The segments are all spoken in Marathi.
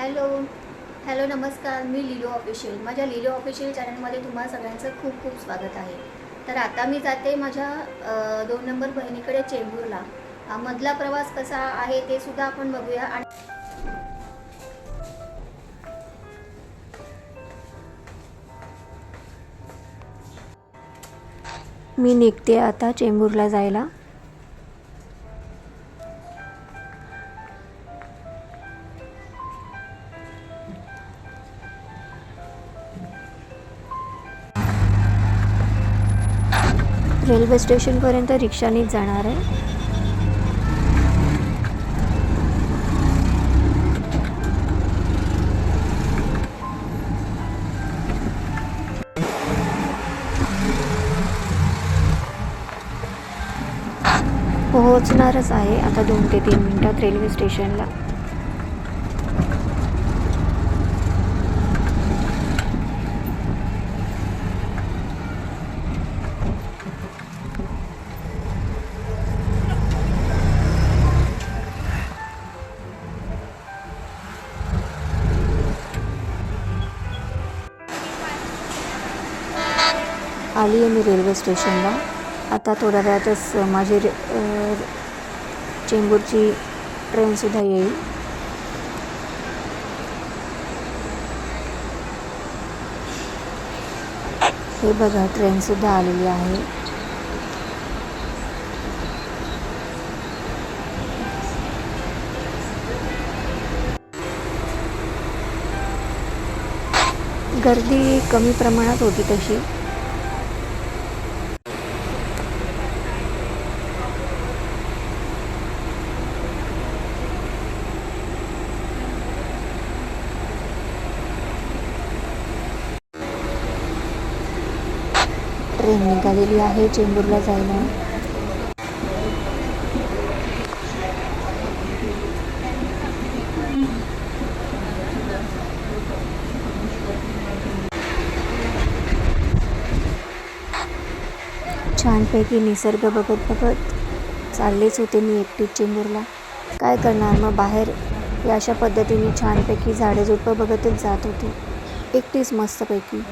हॅलो. हॅलो नमस्कार. मी लिलो ऑफिशियल. माझ्या लिलो ऑफिशियल चॅनलमध्ये तुम्हा सगळ्यांचं खूप खूप स्वागत आहे. तर आता मी जाते माझ्या दोन नंबर बहिणीकडे चेंबूरला. मधला प्रवास कसा आहे ते सुद्धा आपण बघूया आणि मी निघते आता चेंबूरला जायला. रेल्वे स्टेशनपर्यंत रिक्षानेच जाणार आहे. पोहोचणारच आहे. आता दोन ते तीन मिनिटात रेल्वे स्टेशनला. आली आहे मी रेल्वे स्टेशनला. आता थोड्या वेळातच माझी रे चेंबूरची ट्रेनसुद्धा येईल. हे बघा ट्रेनसुद्धा आलेली आहे. गर्दी कमी प्रमाणात होती तशी. ट्रेन निघालेली आहे चेंबूरला जायला. छानपैकी निसर्ग बघत बघत चाललेच होते मी एकटीच चेंबूरला. काय करणार मग बाहेर? या अशा पद्धतीने छानपैकी झाडेझुडपं बघतच जात होते. एकटीच मस्तपैकी.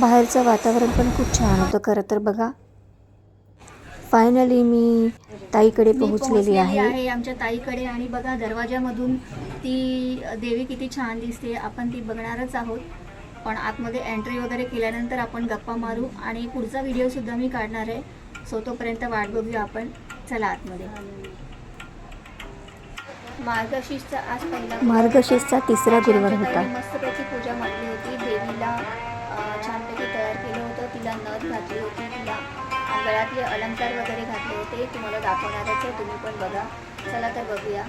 बाहेरचं वातावरण पण खूप छान होतं खरं तर बघा. फायनली मी ताईकडे पोहोचलेली आहे. आमच्या ताईकडे आणि बघा दरवाजामधून ती देवी किती छान दिसते. आपण ती बघणारच आहोत. पण आतमध्ये एंट्री वगैरे केल्यानंतर आपण गप्पा मारू आणि पुढचा व्हिडिओ सुद्धा मी काढणार आहे. सो तोपर्यंत वाट बघूया आपण. चला आतमध्ये. मार्गशीर्षचा आज पहिला मार्गशीर्षचा तिसरा गुरुवार होता. मस्तपैकी पूजा मांडली होती देवीला. तिला नथ घातली होती तिला. गळ्यातले अलंकार वगैरे घातले होते तुम्हाला दाखवणारच आहे तुम्ही पण बघा. चला तर बघूया.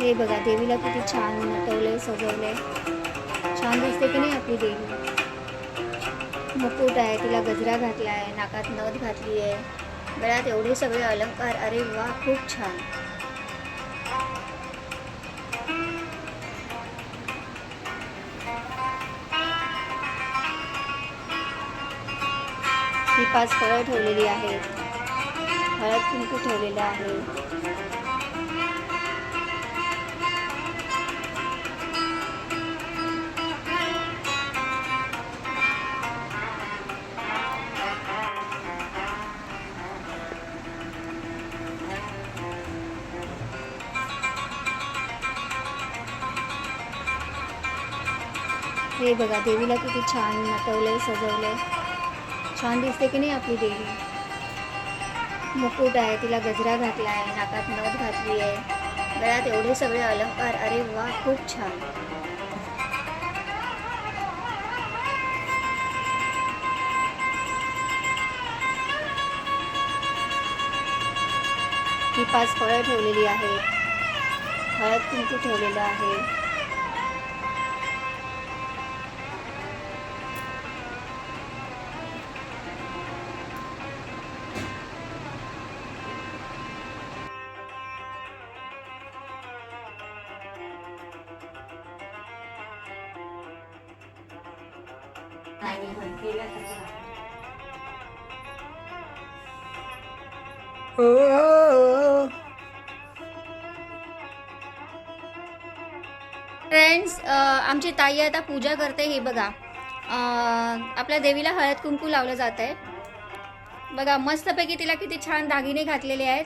हे बघा देवीला किती छान नटवले सजवले छान दिसते की नाही आपली देवी? मुकुट आहे तिला गजरा घातला आहे नाकात नथ घातली आहे. गळ्यात एवढे सगळे अलंकार अरे वा खूप छान. ही पाच फळं ठेवलेली आहेत. हळद कुंकू ठेवलेलं आहे हे बघा देवीला किती छान नटवले सजवलंय. छान दिसते की नाही आपली देवी? मुकुट आहे तिला गजरा घातला आहे नाकात नथ घातली आहे. गळ्यात एवढे सगळे अलंकार अरे वा खूप छान. ही पाच फळं ठेवलेली आहेत. हळद कुंकू ठेवलेलं आहे. फ्रेंड्स आमची ताई आता पूजा करते हे बघा. आपल्या देवीला हळद कुंकू लावलं जात आहे. बघा मस्तपैकी तिला किती छान दागिने घातलेले आहेत.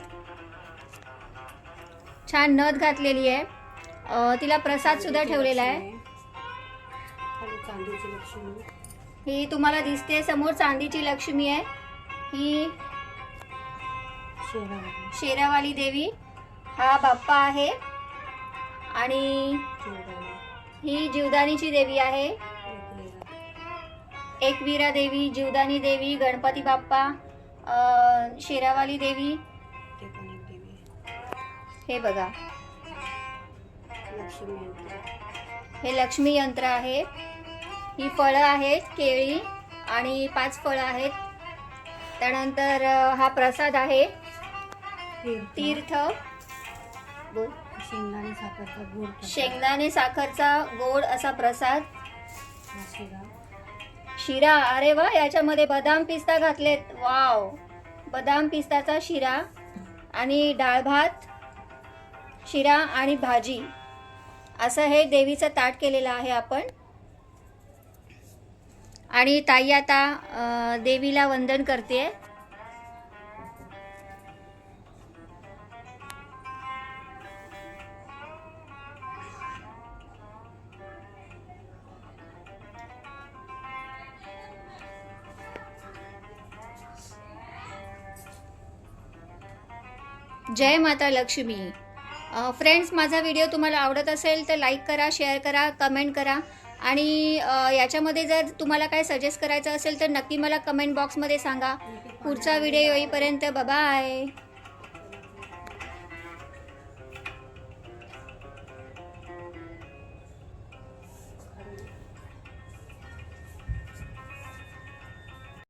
छान नथ घातलेली आहे. तिला प्रसाद सुद्धा ठेवलेला आहे. ही तुम्हाला दिसते समोर चांदीची लक्ष्मी आहे. ही शेरावाली देवी हा बाप्पा आहे. आणि ही जीवदानीची देवी आहे. एकविरा देवी जीवदानी देवी गणपती बाप्पा अं, शेरावाली देवी. हे बघा. हे लक्ष्मी यंत्र आहे. ही फळं आहेत केळी आणि पाच फळं आहेत. त्यानंतर हा प्रसाद आहे. तीर्थ. बोल. शेंगदाणे साखरचा गोड. शेंगदाणे साखरचा गोड असा प्रसाद. शिरा. शिरा अरे वा याच्यामध्ये बदाम पिस्ता घातलेत. वाव. बदाम पिस्ताचा शिरा आणि डाळ भात शिरा आणि भाजी. असं हे देवीचं ताट केलेलं आहे आपण. आणि ताई आता देवीला वंदन करते जय माता लक्ष्मी. फ्रेंड्स माझा व्हिडिओ तुम्हाला आवडत असेल तर लाईक करा शेअर करा कमेंट करा. आणि याच्यामध्ये जर तुम्हाला काय सजेस्ट करायचं असेल तर नक्की मला कमेंट बॉक्समध्ये सांगा. पुढचा व्हिडिओ येईपर्यंत आहे